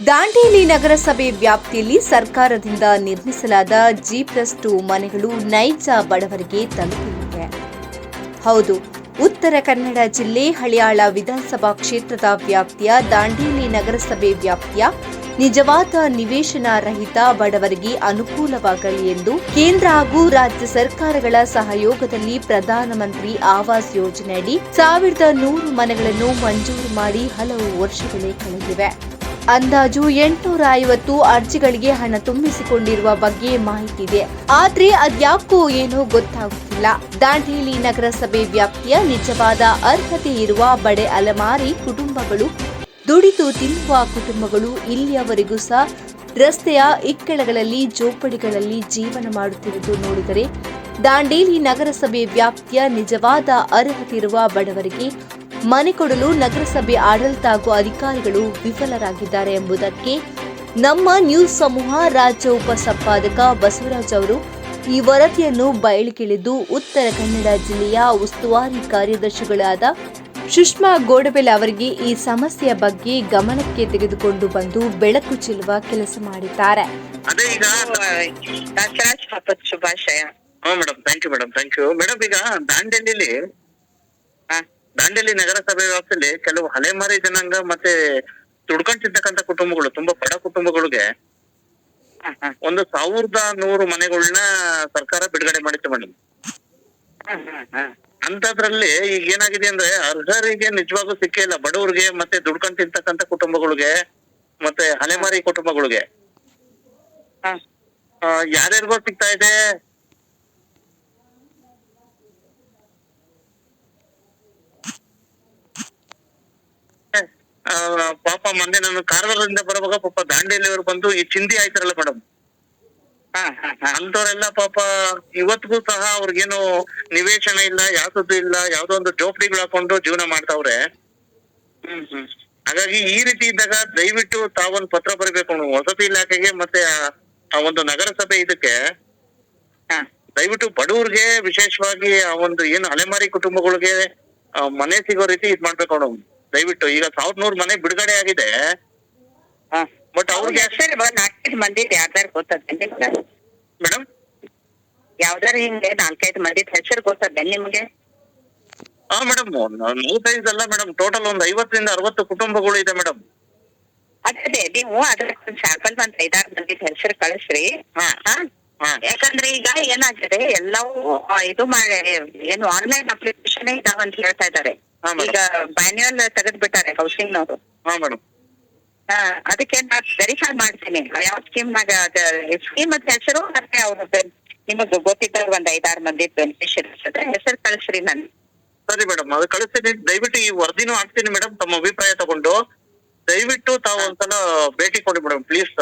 ದಾಂಡೇಲಿ ನಗರಸಭೆ ವ್ಯಾಪ್ತಿಯಲ್ಲಿ ಸರ್ಕಾರದಿಂದ ನಿರ್ಮಿಸಲಾದ ಜಿ ಪ್ಲಸ್ ಟು ಮನೆಗಳು ನೈಜ ಬಡವರಿಗೆ ತಲುಪಲಿವೆ ಹೌದು, ಉತ್ತರ ಕನ್ನಡ ಜಿಲ್ಲೆ ಹಳಿಯಾಳ ವಿಧಾನಸಭಾ ಕ್ಷೇತ್ರದ ವ್ಯಾಪ್ತಿಯ ದಾಂಡೇಲಿ ನಗರಸಭೆ ವ್ಯಾಪ್ತಿಯ ನಿಜವಾದ ನಿವೇಶನ ರಹಿತ ಬಡವರಿಗೆ ಅನುಕೂಲವಾಗಲಿ ಎಂದು ಕೇಂದ್ರ ಹಾಗೂ ರಾಜ್ಯ ಸರ್ಕಾರಗಳ ಸಹಯೋಗದಲ್ಲಿ ಪ್ರಧಾನಮಂತ್ರಿ ಆವಾಸ್ ಯೋಜನೆಯಡಿ ಸಾವಿರದ ನೂರು ಮನೆಗಳನ್ನು ಮಂಜೂರು ಮಾಡಿ ಹಲವು ವರ್ಷಗಳೇ ಕಳೆದಿವೆ. ಅಂದಾಜು ಎಂಟುನೂರ ಐವತ್ತು ಅರ್ಜಿಗಳಿಗೆ ಹಣ ತುಂಬಿಸಿಕೊಂಡಿರುವ ಬಗ್ಗೆ ಮಾಹಿತಿ ಇದೆ ಆದ್ರೆ ಅದ್ಯಾಕೋ ಏನೋ ಗೊತ್ತಾಗುತ್ತಿಲ್ಲ ದಾಂಡೇಲಿ ನಗರಸಭೆ ವ್ಯಾಪ್ತಿಯ ನಿಜವಾದ ಅರ್ಹತೆ ಇರುವ ಬಡೆ ಅಲೆಮಾರಿ ಕುಟುಂಬಗಳು ದುಡಿದು ತಿನ್ನುವ ಕುಟುಂಬಗಳು ಇಲ್ಲಿಯವರೆಗೂ ಸಹ ರಸ್ತೆಯ ಇಕ್ಕಳಗಳಲ್ಲಿ ಜೋಪಡಿಗಳಲ್ಲಿ ಜೀವನ ಮಾಡುತ್ತಿರುವುದು ನೋಡಿದರೆ, ದಾಂಡೇಲಿ ನಗರಸಭೆ ವ್ಯಾಪ್ತಿಯ ನಿಜವಾದ ಅರ್ಹತೆ ಇರುವ ಬಡವರಿಗೆ ಮನೆ ಕೊಡಲು ನಗರಸಭೆ ಆಡಳಿತ ಹಾಗೂ ಅಧಿಕಾರಿಗಳು ವಿಫಲರಾಗಿದ್ದಾರೆ ಎಂಬುದಕ್ಕೆ ನಮ್ಮ ನ್ಯೂಸ್ ಸಮೂಹ ರಾಜ್ಯ ಉಪ ಸಂಪಾದಕ ಬಸವರಾಜ್ ಅವರು ಈ ವರದಿಯನ್ನು ಬಯಲಿಗಿಳಿದು ಉತ್ತರ ಕನ್ನಡ ಜಿಲ್ಲೆಯ ಉಸ್ತುವಾರಿ ಕಾರ್ಯದರ್ಶಿಗಳಾದ ಸುಷ್ಮಾ ಗೋಡಬೆಲೆ ಅವರಿಗೆ ಈ ಸಮಸ್ಯೆಯ ಬಗ್ಗೆ ಗಮನಕ್ಕೆ ತೆಗೆದುಕೊಂಡು ಬಂದು ಬೆಳಕು ಚೆಲ್ಲುವ ಕೆಲಸ ಮಾಡಿದ್ದಾರೆ. ಶುಭಾಶಯ. Madam thank you madam thank you madam ಈಗ ದಾಂಡೇಲಿಲಿ. ದಾಂಡೇಲಿ ನಗರಸಭೆ ವ್ಯಾಪ್ತಿಯಲ್ಲಿ ಕೆಲವು ಅಲೆಮಾರಿ ಜನಾಂಗ ಮತ್ತೆ ದುಡ್ಕೊಂತಿರ್ತಕ್ಕಂಥ ಕುಟುಂಬಗಳು, ತುಂಬಾ ಬಡ ಕುಟುಂಬಗಳಿಗೆ ಒಂದು ಸಾವಿರದ ನೂರು ಮನೆಗಳನ್ನ ಸರ್ಕಾರ ಬಿಡುಗಡೆ ಮಾಡಿತ್ತು ಮೇಡಮ್. ಅಂತದ್ರಲ್ಲಿ ಈಗ ಏನಾಗಿದೆ ಅಂದ್ರೆ ಅರ್ಹರಿಗೆ ನಿಜವಾಗೂ ಸಿಕ್ಕೇ ಇಲ್ಲ. ಬಡವರಿಗೆ ಮತ್ತೆ ದುಡ್ಕೊಂಡ್ ತಿಂತಕ್ಕಂತ ಕುಟುಂಬಗಳಿಗೆ ಮತ್ತೆ ಅಲೆಮಾರಿ ಕುಟುಂಬಗಳಿಗೆ. ಯಾರ್ಯಾರಿಗೋ ಸಿಗ್ತಾ ಇದೆ ಆ, ಪಾಪ ಮೊನ್ನೆ ನಾನು ಕಾರವಾರದಿಂದ ಬರುವಾಗ ಪಾಪ ದಾಂಡೇಲಿಯವರು ಬಂದು ಈ ಚಿಂದಿ ಆಯ್ತಾರಲ್ಲ ಮೇಡಮ್ ಅಂತವರೆಲ್ಲ. ಪಾಪ ಇವತ್ತಿಗೂ ಸಹ ಅವ್ರಿಗೇನು ನಿವೇಶನ ಇಲ್ಲ ಯಾವ್ದು ಇಲ್ಲ ಯಾವ್ದೋ ಒಂದು ಜೋಪಡಿಗಳು ಹಾಕೊಂಡು ಜೀವನ ಮಾಡ್ತಾವ್ರೆ ಹ್ಮ್, ಹ್ಮ್. ಹಾಗಾಗಿ ಈ ರೀತಿ ಇದ್ದಾಗ ದಯವಿಟ್ಟು ತಾವೊಂದು ಪತ್ರ ಬರೀಬೇಕು ವಸತಿ ಇಲಾಖೆಗೆ ಮತ್ತೆ ಆ- ಒಂದು ನಗರಸಭೆ ಇದಕ್ಕೆ ಹಾ. ದಯವಿಟ್ಟು ಬಡವ್ರಿಗೆ ವಿಶೇಷವಾಗಿ ಆ ಒಂದು ಏನು ಅಲೆಮಾರಿ ಕುಟುಂಬಗಳಿಗೆ ಮನೆ ಸಿಗೋ ರೀತಿ ಇದ್ ಮಾಡ್ಬೇಕು ಅವ್ನು ದಯವಿಟ್ಟು ಈಗ ಸಾವಿರದ ನೂರು ಮನೆ ಬಿಡುಗಡೆ ಆಗಿದೆ. ಬಟ್ ಅವ್ರ ಅವ್ರಿಗೆ ಹೆಸರು ನಾಲ್ಕೈದು ಮಂದಿ ಯಾರ್ದಾರು ಗೊತ್ತದ ಮೇಡಮ್ ಯಾವ್ದಾರ ಹಿಂಗೆ ನಾಲ್ಕೈದು ಮಂದಿ ಹೆಸರು ಗೊತ್ತದ ನಿಮ್ಗೆ? ಹಾ ಮೇಡಮ್ ನೂತೈದು ಅಲ್ಲ ಮೇಡಮ್ ಟೋಟಲ್ ಒಂದು ಐವತ್ತರಿಂದ ಅರವತ್ತು ಕುಟುಂಬಗಳು ಇದೆ ಮೇಡಮ್ ಅದೇ ನೀವು ಅದ್ರ ಸ್ಯಾಂಪಲ್ ಒಂದ್ ಐದಾರು ಮಂದಿ ಹೆಸರು ಕಳಿಸ್ರಿ? ಹಾ. ಯಾಕಂದ್ರೆ ಈಗ ಏನಾಗಿದೆ ಎಲ್ಲವೂ ಇದು ಮಾಡಿ ಏನು ಆನ್ಲೈನ್ ಅಪ್ಲಿಕೇಶನ್ ಇದಾವಂತ ಹೇಳ್ತಾ ಇದ್ದಾರೆ ಹಾ ಈಗ ಮ್ಯಾನ್ಯಲ್ ಮ್ಯಾನ್ಯುಯಲ್ ತೆಗೆದು ಬಿಟ್ಟಾರೆ ಹೌಸಿಂಗ್ ನವರು ಹಾ ಮೇಡಮ್ ಅದಕ್ಕೆ ನಾನು ವೆರಿಫೈ ಮಾಡ್ತೀನಿ. ಯಾವ ಸ್ಕೀಮ್ ನಾಗ ಸ್ಕೀಮ್ ಅಂತ ಹೆಸರು ಮತ್ತೆ ಅವ್ರ ನಿಮಗ್ ಗೊತ್ತಿದ್ದವ್ರು ಒಂದ್ ಐದಾರು ಮಂದಿ ಬೆನಿಫಿಷರೀಸ್ ಅದ ಹೆಸರು ಕಳಿಸ್ರಿ ನಾನು. ಸರಿ ಮೇಡಮ್ ಅದು ಕಳಿಸ್ತೀನಿ. ದಯವಿಟ್ಟು ಈ ವರದಿನೂ ಹಾಕ್ತೀನಿ ಮೇಡಮ್ ತಮ್ಮ ಅಭಿಪ್ರಾಯ ತಗೊಂಡು. ದಯವಿಟ್ಟು ತಾವು ಒಂದ್ಸಲ ಭೇಟಿ ಕೊಡಿ ಮೇಡಮ್ ಪ್ಲೀಸ್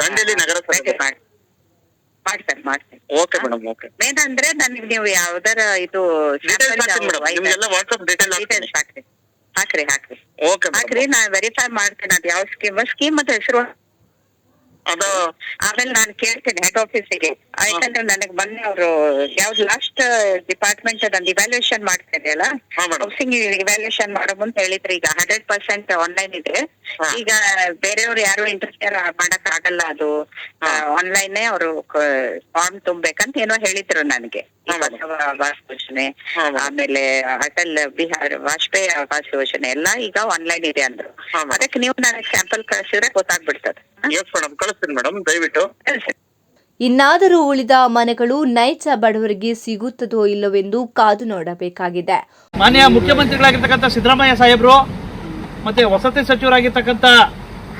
ದಂಡೇಲಿ ಮಾಡ್ತೇನೆ ಮಾಡ್ತೀನಿ. ಓಕೆ ಮೇಡಮ್ ಓಕೆ ಮೇನ್ ಅಂದ್ರೆ ನನಗೆ ನೀವು ಯಾವ್ದಾರ ಇದು ಡೀಟೇಲ್ಸ್ ಹಾಕ್ತೀನಿ ಮೇಡಮ್ ನಿಮ್ಗೆಲ್ಲ ವಾಟ್ಸ್ಆಪ್ ಡೀಟೇಲ್ ಹಾಕ್ತೀನಿ. ಡೀಟೇಲ್ಸ್ ಹಾಕ್ರಿ ಹಾಕ್ರಿ. ಹಾಕ್ರಿ ಓಕೆ ಹಾಕ್ರಿ ನಾ ವೆರಿಫೈ ಮಾಡ್ತೀನಿ. ಅದ್ ಯಾವ ಸ್ಕೀಮ್ ಸ್ಕೀಮ್ ಅಂತ ಹೆಸರು ಅದ ಆಮೇಲೆ ನಾನು ಕೇಳ್ತೇನೆ ಹೆಡ್ ಆಫೀಸಿಗೆ ಯಾಕಂದ್ರೆ ನನಗೆ ಮೊನ್ನೆ ಅವರು ಯಾವ್ದು ಲಾಸ್ಟ್ ಡಿಪಾರ್ಟ್ಮೆಂಟ್ ಅದೊಂದು ಇವ್ಯಾಲ್ಯೂಯೇಷನ್ ಮಾಡ್ತೇನೆ ಅಲ್ಲ? ಹೌಸಿಂಗ್ ಇವ್ಯಾಲ್ಯೂಯೇಷನ್ ಮಾಡೋ ಮುಂದೆ ಹೇಳಿದ್ರು. ಈಗ ಹಂಡ್ರೆಡ್ ಪರ್ಸೆಂಟ್ ಆನ್ಲೈನ್ ಇದೆ. ಈಗ ಬೇರೆಯವ್ರು ಯಾರು ಇಂಟರ್ಫಿಯರ್ ಮಾಡಕ್ ಆಗಲ್ಲ ಅದು. ಆನ್ಲೈನ್ ಅವರು ಫಾರ್ಮ್ ತುಂಬಬೇಕಂತ ಏನೋ ಹೇಳಿದ್ರು ನನಗೆ. ಆವಾಸ್ ಯೋಜನೆ ಆಮೇಲೆ ಅಟಲ್ ಬಿಹಾರ್ ವಾಜಪೇಯಿ ಆವಾಸ್ ಯೋಜನೆ ಎಲ್ಲ ಈಗ ಆನ್ಲೈನ್ ಇದೆ ಅಂದ್ರು. ಅದಕ್ಕೆ ನೀವು ನನಗೆ ಸ್ಯಾಂಪಲ್ ಕಳ್ಸಿದ್ರೆ ಗೊತ್ತಾಗ್ಬಿಡ್ತದೆ. ಮೇಡಮ್ ದಯವಿಟ್ಟು. ಇನ್ನಾದರೂ ಉಳಿದ ಮನೆಗಳು ನೈಜ ಬಡವರಿಗೆ ಸಿಗುತ್ತದೋ ಇಲ್ಲವೆಂದು ಕಾದು ನೋಡಬೇಕಾಗಿದೆ. ಮಾನ್ಯ ಮುಖ್ಯಮಂತ್ರಿಗಳಾಗಿರ್ತಕ್ಕಂಥ ಸಿದ್ದರಾಮಯ್ಯ ಸಾಹೇಬರು ಮತ್ತೆ ವಸತಿ ಸಚಿವರಾಗಿರ್ತಕ್ಕಂಥ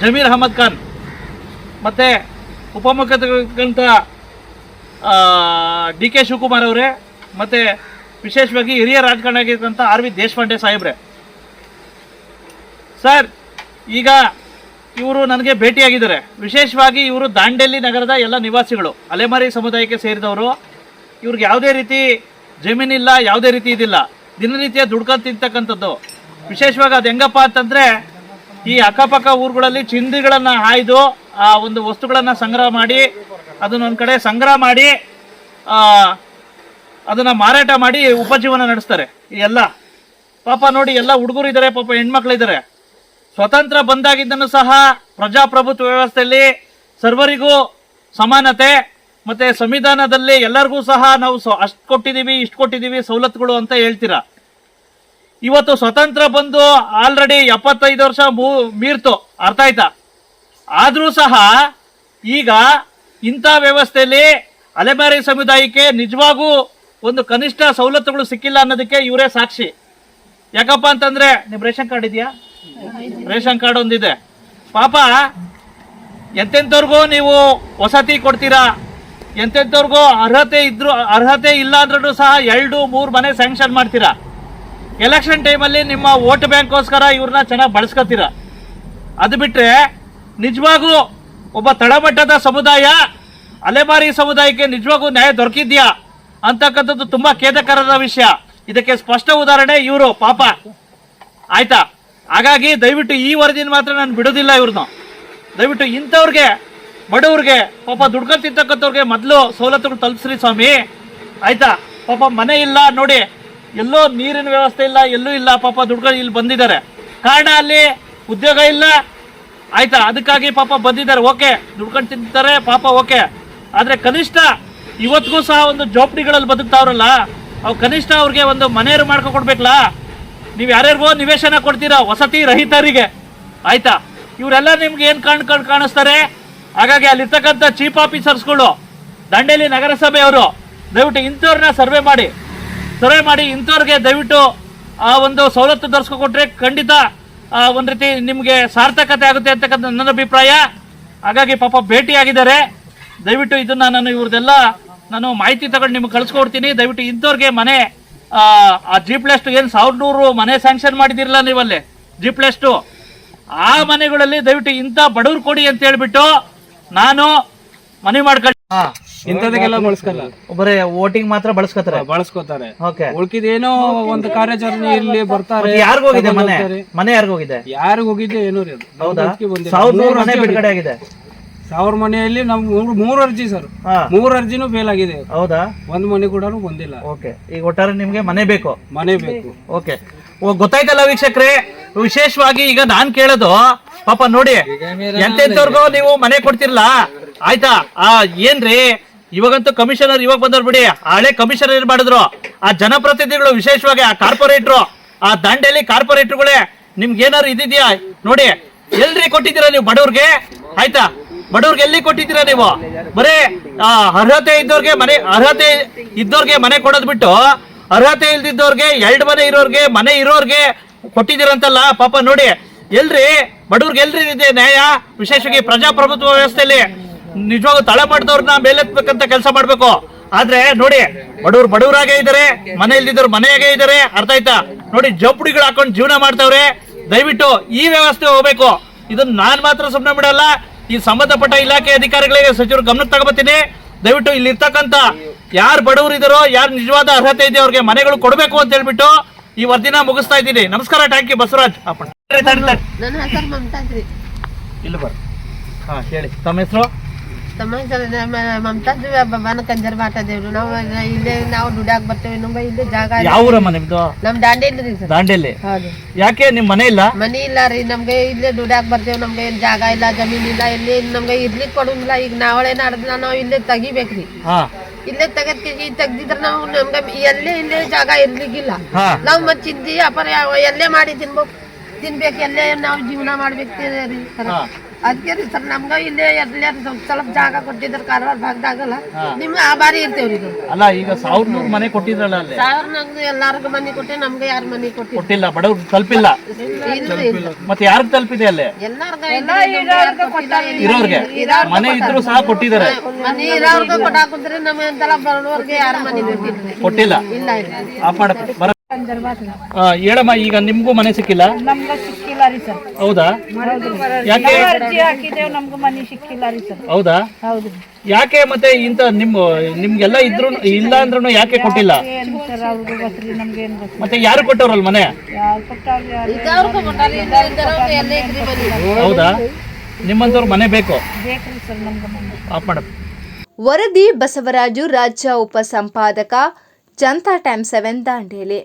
ಜಮೀರ್ ಅಹಮದ್ ಖಾನ್ ಮತ್ತೆ ಉಪಮುಖ್ಯಮಂತ್ರಿಗಳಂತ ಡಿ ಕೆ ಶಿವಕುಮಾರ್ ಅವರೇ ಮತ್ತೆ ವಿಶೇಷವಾಗಿ ಹಿರಿಯ ರಾಜಕಾರಣಿ ಆಗಿರ್ತಕ್ಕಂಥ ಆರ್ ವಿ ದೇಶಪಾಂಡೆ ಸಾಹೇಬ್ರೆ. ಸರ್ ಈಗ ಇವರು ನನಗೆ ಭೇಟಿಯಾಗಿದ್ದಾರೆ. ವಿಶೇಷವಾಗಿ ಇವರು ದಾಂಡೇಲಿ ನಗರದ ಎಲ್ಲ ನಿವಾಸಿಗಳು. ಅಲೆಮಾರಿ ಸಮುದಾಯಕ್ಕೆ ಸೇರಿದವರು. ಇವ್ರಿಗೆ ಯಾವುದೇ ರೀತಿ ಜಮೀನಿಲ್ಲ ಯಾವುದೇ ರೀತಿ ಇದಿಲ್ಲ. ದಿನನಿತ್ಯ ದುಡ್ಕೊಂಡು ತಿಂತಕ್ಕಂಥದ್ದು. ವಿಶೇಷವಾಗಿ ಅದು ಹೆಂಗಪ್ಪ ಅಂತಂದರೆ, ಈ ಅಕ್ಕಪಕ್ಕ ಊರುಗಳಲ್ಲಿ ಚಿಂದಿಗಳನ್ನು ಹಾಯ್ದು, ಆ ಒಂದು ವಸ್ತುಗಳನ್ನು ಸಂಗ್ರಹ ಮಾಡಿ ಅದನ್ನೊಂದು ಕಡೆ ಸಂಗ್ರಹ ಮಾಡಿ ಅದನ್ನ ಮಾರಾಟ ಮಾಡಿ ಉಪಜೀವನ ನಡೆಸ್ತಾರೆ. ಎಲ್ಲ. ಪಾಪ ನೋಡಿ ಎಲ್ಲ ಹುಡುಗರು ಇದ್ದಾರೆ ಪಾಪ ಹೆಣ್ಮಕ್ಳಿದ್ದಾರೆ ಸ್ವತಂತ್ರ ಬಂದಾಗಿದ್ದನ್ನು ಸಹ ಪ್ರಜಾಪ್ರಭುತ್ವ ವ್ಯವಸ್ಥೆಯಲ್ಲಿ ಸರ್ವರಿಗೂ ಸಮಾನತೆ, ಮತ್ತೆ ಸಂವಿಧಾನದಲ್ಲಿ ಎಲ್ಲರಿಗೂ ಸಹ ನಾವು ಅಷ್ಟು ಕೊಟ್ಟಿದ್ದೀವಿ ಇಷ್ಟು ಕೊಟ್ಟಿದ್ದೀವಿ ಸವಲತ್ತುಗಳು ಅಂತ ಹೇಳ್ತೀರಾ? ಇವತ್ತು ಸ್ವತಂತ್ರ ಬಂದು ಆಲ್ರೆಡಿ ಎಪ್ಪತ್ತೈದು ವರ್ಷ ಮೂ ಮೀರ್ತು, ಅರ್ಥ ಆಯ್ತಾ? ಆದರೂ ಸಹ ಈಗ ಇಂಥ ವ್ಯವಸ್ಥೆಯಲ್ಲಿ ಅಲೆಮಾರಿ ಸಮುದಾಯಕ್ಕೆ ನಿಜವಾಗೂ ಒಂದು ಕನಿಷ್ಠ ಸವಲತ್ತುಗಳು ಸಿಕ್ಕಿಲ್ಲ ಅನ್ನೋದಕ್ಕೆ ಇವರೇ ಸಾಕ್ಷಿ. ಯಾಕಪ್ಪ ಅಂತಂದ್ರೆ ನಿಮ್ಮ ರೇಷನ್ ಕಾರ್ಡ್ ಇದೆಯಾ? ರೇಷನ್ ಕಾರ್ಡ್ ಒಂದಿದೆ. ಪಾಪ, ಎಂತೆಂಥವ್ರಿಗೂ ನೀವು ವಸತಿ ಕೊಡ್ತೀರಾ? ಎಂತೆಂಥವ್ರಿಗೂ ಅರ್ಹತೆ ಇದ್ರು, ಅರ್ಹತೆ ಇಲ್ಲ ಅಂದ್ರೂ ಸಹ ಎರಡು, ಮೂರು ಮನೆ ಸ್ಯಾಂಕ್ಷನ್ ಮಾಡ್ತೀರಾ? ಎಲೆಕ್ಷನ್ ಟೈಮಲ್ಲಿ ನಿಮ್ಮ ವೋಟ್ ಬ್ಯಾಂಕ್ಗೋಸ್ಕರ ಇವ್ರನ್ನ ಚೆನ್ನಾಗಿ ಬಳಸ್ಕೊತೀರಾ? ಅದು ಬಿಟ್ಟರೆ ನಿಜವಾಗೂ ಒಬ್ಬ ತಳಮಟ್ಟದ ಸಮುದಾಯ, ಅಲೆಮಾರಿ ಸಮುದಾಯಕ್ಕೆ ನಿಜವಾಗೂ ನ್ಯಾಯ ದೊರಕಿದ್ಯಾ? ಅಂತಕ್ಕಂಥದ್ದು ತುಂಬಾ ಖೇದಕರದ ವಿಷಯ. ಇದಕ್ಕೆ ಸ್ಪಷ್ಟ ಉದಾಹರಣೆ ಇವರು, ಪಾಪ. ಆಯ್ತಾ? ಹಾಗಾಗಿ ದಯವಿಟ್ಟು ಈ ವರದಿನ ಮಾತ್ರ ನಾನು ಬಿಡೋದಿಲ್ಲ ಇವ್ರನ್ನ. ದಯವಿಟ್ಟು ಇಂಥವ್ರಿಗೆ, ಬಡವ್ರಿಗೆ, ಪಾಪ ದುಡ್ಕೊಂಡು ಮೊದಲು ಸವಲತ್ತುಗಳು ತಲುಪಿಸ್ರಿ ಸ್ವಾಮಿ. ಆಯ್ತಾ? ಪಾಪ ಮನೆ ಇಲ್ಲ, ನೋಡಿ, ಎಲ್ಲೋ ನೀರಿನ ವ್ಯವಸ್ಥೆ ಇಲ್ಲ, ಎಲ್ಲೂ ಇಲ್ಲ, ಪಾಪ ದುಡ್ಕೊಂಡು ಇಲ್ಲಿ ಬಂದಿದ್ದಾರೆ. ಕಾರಣ ಅಲ್ಲಿ ಉದ್ಯೋಗ ಇಲ್ಲ. ಆಯ್ತಾ? ಅದಕ್ಕಾಗಿ ಪಾಪ ಬಂದಿದ್ದಾರೆ, ಓಕೆ. ದುಡ್ಕೊಂಡು ತಿಂತಾರೆ ಪಾಪ ಓಕೆ. ಆದರೆ ಕನಿಷ್ಠ ಇವತ್ತಿಗೂ ಸಹ ಒಂದು ಜೋಪಡಿಗಳಲ್ಲಿ ಬದುಕ್ತಾವ್ರಲ್ಲ, ಅವು ಕನಿಷ್ಠ ಅವ್ರಿಗೆ ಒಂದು ಮನೆಯವ್ರು ಮಾಡ್ಕೊಡ್ಬೇಕಲ್ಲ? ನೀವು ಯಾರ್ಯಾರಿಗೋ ನಿವೇಶನ ಕೊಡ್ತೀರಾ ವಸತಿ ರಹಿತರಿಗೆ? ಆಯ್ತಾ? ಇವರೆಲ್ಲ ನಿಮ್ಗೆ ಏನು ಕಾಣ್ ಕಾಣ್ ಕಾಣಿಸ್ತಾರೆ? ಹಾಗಾಗಿ ಅಲ್ಲಿರ್ತಕ್ಕಂಥ ಚೀಫ್ ಆಫೀಸರ್ಸ್ಗಳು ದಂಡೇಲಿ ನಗರಸಭೆಯವರು, ದಯವಿಟ್ಟು ಇಂಥವ್ರನ್ನ ಸರ್ವೆ ಮಾಡಿ. ಸರ್ವೆ ಮಾಡಿ ಇಂಥವ್ರಿಗೆ ದಯವಿಟ್ಟು ಆ ಒಂದು ಸವಲತ್ತು ದೊರಸ್ಕೊಟ್ರೆ ಖಂಡಿತ ಒಂದು ರೀತಿ ನಿಮಗೆ ಸಾರ್ಥಕತೆ ಆಗುತ್ತೆ ಅಂತಕ್ಕಂಥ ನನ್ನ ಅಭಿಪ್ರಾಯ. ಹಾಗಾಗಿ ಪಾಪ ಭೇಟಿಯಾಗಿದ್ದಾರೆ. ದಯವಿಟ್ಟು ಇದನ್ನ ನಾನು ಇವ್ರದ್ದೆಲ್ಲ ನಾನು ಮಾಹಿತಿ ತಗೊಂಡು ನಿಮ್ಗೆ ಕಳಿಸ್ಕೊಡ್ತೀನಿ. ದಯವಿಟ್ಟು ಇಂಥವ್ರಿಗೆ ಮನೆ ಆ, ಜೀಪ್ ಜಿ ಪ್ಲಸ್ ಏನು ಸಾವಿರದ ನೂರು ಮನೆ ಸ್ಯಾಂಕ್ಷನ್ ಮಾಡಿದಿರಲ್ಲ ನೀವಲ್ಲಿ? ಜಿ ಪ್ಲಸ್ ಆ ಮನೆಗಳಲ್ಲಿ ದಯವಿಟ್ಟು ಇಂಥ ಬಡವ್ರು ಕೊಡಿ ಅಂತ ಹೇಳ್ಬಿಟ್ಟು ನಾನು ಮನವಿ ಮಾಡ್ಕೊಂಡು ಇಂಥದಕ್ಕೆಲ್ಲ ಬಳಸ್ಕಲ್ಲ. ಬರೇ ವೋಟಿಂಗ್ ಮಾತ್ರ ಬಳಸ್ಕೊತಾರೆ. ಬಳಸ್ಕೋತಾರೆ. ಓಕೆ ಉಳ್ಕಿದೇನೋ ಒಂದು ಕಾರ್ಯಾಚರಣೆ ಇಲ್ಲಿ ಬರ್ತಾರೆ ಯಾರಿಗೋಗಿದೆ ಮನೆ? ಮನೆ ಯಾರಿಗೋಗಿದೆ ಯಾರಿಗೋಗಿದೆ ಏನೋ ರೀ ಹೌದಾ. ಸಾವಿರದ ಮೂರು ಮನೆ ಬಿಡುಗಡೆ ಆಗಿದೆ. ಸಾವಿರ ಮನೆಯಲ್ಲಿ ನಮ್ ಮೂರು ಮೂರು ಅರ್ಜಿ ಸರ್ ಹಾ. ಮೂರು ಅರ್ಜಿನೂ ಫೇಲ್ ಆಗಿದೆ. ಹೌದಾ? ಒಂದ್ ಮನೆ ಕೂಡ ಬಂದಿಲ್ಲ. ಓಕೆ. ಈಗ ಒಟ್ಟಾರೆ ನಿಮ್ಗೆ ಮನೆ ಬೇಕು? ಮನೆ ಬೇಕು. ಓಕೆ. ಓ ಗೊತ್ತಾಯ್ತಲ್ಲ ವೀಕ್ಷಕ್ರೆ ವಿಶೇಷವಾಗಿ ಈಗ ನಾನ್ ಕೇಳೋದು ಪಾಪ ನೋಡಿ ಎಂತೆಂತವ್ರಿಗೂ ನೀವು ಮನೆ ಕೊಡ್ತಿರ್ಲ? ಆಯ್ತಾ? ಆ ಏನ್ರಿ? ಇವಾಗಂತೂ ಕಮಿಷನರ್ ಇವಾಗ ಬಂದವ್ರು ಬಿಡಿ. ಆ ಹಳೆ ಕಮಿಷನರ್ ಏನ್ ಮಾಡಿದ್ರು? ಆ ಜನಪ್ರತಿನಿಧಿಗಳು ವಿಶೇಷವಾಗಿ ಆ ಕಾರ್ಪೊರೇಟ್ರು ಆ ದಾಂಡೇಲಿ ಕಾರ್ಪೊರೇಟ್ರುಗಳೇ ನಿಮ್ಗೆ ಏನಾದ್ರು ಇದಿದ್ಯಾ? ನೋಡಿ ಎಲ್ರಿ ಕೊಟ್ಟಿದ್ದೀರಾ ನೀವು ಬಡವ್ರಿಗೆ? ಆಯ್ತಾ? ಬಡವ್ರಿಗೆ ಎಲ್ಲಿ ಕೊಟ್ಟಿದ್ದೀರಾ ನೀವು? ಬರೀ ಅರ್ಹತೆ ಇದ್ದವ್ರಿಗೆ ಮನೆ, ಅರ್ಹತೆ ಇದ್ದವ್ರಿಗೆ ಮನೆ ಕೊಡೋದ್ ಬಿಟ್ಟು ಅರ್ಹತೆ ಇಲ್ದಿದ್ದವ್ರಿಗೆ ಎರಡು ಮನೆ ಇರೋರ್ಗೆ ಮನೆ ಇರೋರ್ಗೆ ಕೊಟ್ಟಿದ್ದೀರಂತಲ್ಲ, ಪಾಪ ನೋಡಿ. ಎಲ್ರಿ, ಬಡವ್ರಿಗೆ ಎಲ್ರಿ ಇದೆ ನ್ಯಾಯ? ವಿಶೇಷವಾಗಿ ಪ್ರಜಾಪ್ರಭುತ್ವ ವ್ಯವಸ್ಥೆಯಲ್ಲಿ ನಿಜವಾಗೂ ತಳಮಟ್ಟದವ್ರನ್ನ ಮೇಲೆತ್ಬೇಕಂತ ಕೆಲಸ ಮಾಡ್ಬೇಕು. ಆದ್ರೆ ನೋಡಿ, ಬಡವ್ರು ಬಡವರಾಗೆ ಇದಾರೆ, ಮನೆ ಇಲ್ದಿದ್ದವ್ರು ಮನೆಯಾಗೆ ಇದಾರೆ, ಅರ್ಥ ಆಯ್ತಾ? ನೋಡಿ, ಜೋಪುಡಿಗಳು ಹಾಕೊಂಡು ಜೀವನ ಮಾಡ್ತಾವ್ರೆ, ದಯವಿಟ್ಟು ಈ ವ್ಯವಸ್ಥೆ ಹೋಗ್ಬೇಕು. ಇದನ್ನ ನಾನ್ ಮಾತ್ರ ಸುಮ್ಮನೆ ಬಿಡಲ್ಲ ಈ ಸಂಬಂಧಪಟ್ಟ ಇಲಾಖೆ ಅಧಿಕಾರಿಗಳಿಗೆ ಸಚಿವರು ಗಮನಕ್ಕೆ ತಗೋಬತ್ತೀನಿ. ದಯವಿಟ್ಟು ಇಲ್ಲಿ ಇರ್ತಕ್ಕಂತ ಯಾರು ಬಡವರು ಇದಾರೋ ಯಾರು ನಿಜವಾದ ಅರ್ಹತೆ ಇದೆ ಅವ್ರಿಗೆ ಮನೆಗಳು ಕೊಡಬೇಕು ಅಂತ ಹೇಳ್ಬಿಟ್ಟು ಈ ವರ್ದಿನ ಮುಗಿಸ್ತಾ ಇದ್ದೀನಿ. ನಮಸ್ಕಾರ ಟ್ಯಾಂಕ್ ಯು ಬಸವರಾಜ್ ಅಪ್ಪಣ್ಣ. ಬರ್ರಿ ಬರ್. ಹಾ ಹೇಳಿ. ತಮ್ಮ ಹೆಸರು? ಮಮತಾಜ್ ಕಂಜರ್ ಬಾಟದೇವ್ರು ನಾವು ಇಲ್ಲೇ ನಾವು ದುಡ್ಯಾಕ್ ಬರ್ತೇವೆ ನಮ್ಗೆ ಇಲ್ಲೇ ಜಾಗ ಇಲ್ಲ. ಯಾವ ಊರಮ್ಮ ನಿಮ್ದು? ನಮ್ ದಾಂಡೇಲಿ ಸರ್. ದಾಂಡೇಲಿ. ಹೌದು. ಯಾಕೆ ನಿಮ್ ಮನೆ ಇಲ್ಲ? ಮನಿ ಇಲ್ಲ ರೀ ನಮ್ಗೆ ಇಲ್ಲೇ ದುಡ್ಯಾಕ್ ಬರ್ತೇವೆ ನಮ್ಗೆ ಏನ್ ಜಾಗ ಇಲ್ಲ ಜಮೀನ್ ಇಲ್ಲ ಇಲ್ಲಿ ನಮ್ಗೆ ಇರ್ಲಿಕ್ ಕೊಡುದಿಲ್ಲ. ಈಗ ನಾವಳೆ ನಾಡ್ದಿಲ್ಲ ನಾವು ಇಲ್ಲೇ ತೆಗಿಬೇಕ್ರಿ ಇಲ್ಲೇ ತೆಗದ್ ಈ ತೆಗ್ದಿದ್ರ ನಾವು ನಮ್ಗೆ ಎಲ್ಲೇ ಇಲ್ಲೇ ಜಾಗ ಇರ್ಲಿಕ್ಕಿಲ್ಲ. ನಾವು ಮತ್ ಚಿಂತಿ ಅಪರ ಎಲ್ಲೇ ಮಾಡಿ ತಿನ್ಬೇಕು? ತಿನ್ಬೇಕು ಎಲ್ಲೇ ನಾವು ಜೀವನ ಮಾಡ್ಬೇಕು ರೀ. ಅದಕ್ಕೆ ರೀ ಸರ್ ನಮ್ಗ ಇಲ್ಲೇ ಎಲ್ಲೇ ಸ್ವಲ್ಪ ಸ್ವಲ್ಪ ಜಾಗ ಕೊಟ್ಟಿದ್ರ ಕಾರವಾರ ಭಾಗದಾಗಲ್ಲ. ನಿಮ್ಗೆ ಆ ಬಾರಿ ಇರ್ತೇವ್ರಿ ಇದು. ಅಲ್ಲ ಈಗ ಸಾವಿರ ನೂರು ಮನೆ ಕೊಟ್ಟಿದ್ರಲ್ಲ ಅಲ್ಲಿ? ಸಾವಿರ ನಂಗೆ ಎಲ್ಲಾರ್ಗು ಮನಿ ಕೊಟ್ಟಿ ನಮ್ಗೆ ಯಾರು ಮನಿ ಕೊಟ್ಟಿ ಕೊಟ್ಟಿಲ್ಲ ಬಡವ್ರು ತಲುಪಿಲ್ಲ? ಇಲ್ರಿ ಇಲ್ಲ ಮತ್ತೆ ಯಾರಿಗೆ ತಲುಪಿದೆ ಅಲ್ಲೇ? ಎಲ್ಲಾರ್ಗ ಇರೋರ್ಗೆ ಮನೆ ಇದ್ರು ಸಹ ಕೊಟ್ಟಿದ್ದಾರೆ. ಮನಿ ಇರೋರ್ಗ ಕೊಟ್ಟಾಕುಂತ್ರಿ ನಮ್ಗೆ ಅಂತಲ್ಲ ಬರೋರ್ಗೆ ಯಾರ ಮನಿ ಕೊಟ್ಟಿಲ್ಲ. ಇಲ್ಲ ಆಫ್ ಮಾಡಪ್ಪ ಬರ ಆ, ಹೇಳಮ್ಮ ಈಗ ನಿಮ್ಗೂ ಮನೆ ಸಿಕ್ಕಿಲ್ಲ? ನಮ್ಗ ಸಿಕ್ಕಿಲ್ಲ ರೀ ಸರ್. ಹೌದಾ? ಯಾಕೆ? ಅರ್ಜಿ ಹಾಕಿದೇವ್ ನಮ್ಗ ಮನಿ ಸಿಕ್ಕಿಲ್ಲ ರೀ ಸರ್. ಹೌದಾ? ಹೌದು. ಯಾಕೆ ಮತ್ತೆ ಇಂತ ನಿಮ್ ನಿಮ್ಗೆಲ್ಲ ಇದ್ರು ಇಲ್ಲ ಅಂದ್ರೂ ಯಾಕೆ ಕೊಟ್ಟಿಲ್ಲ? ಏನ್ ಸರ್ ಅವ್ರಿಗೆ ಗೊತ್ತ್ರಿ ನಮ್ಗೆ ಏನ್ ಗೊತ್ತು ಮತ್ತೆ ಯಾರು ಕೊಟ್ಟವ್ರಲ್ಲ ಮನೆ? ಯಾರು ಹೌದಾ? ನಿಮ್ಮಂತವ್ರ ಮನೆ ಬೇಕು. ಬೇಕ್ರಿ ಸರ್ ನಮ್ಗ ಮನಿ. ಆಫ್ ಮಾಡಪ್ಪ ವರದಿ ಬಸವರಾಜು ರಾಜ್ಯ ಉಪಸಂಪಾದಕ ಜನತಾ ಟೈಮ್ ಸೆವೆನ್ ದಾಂಡೇಲಿ.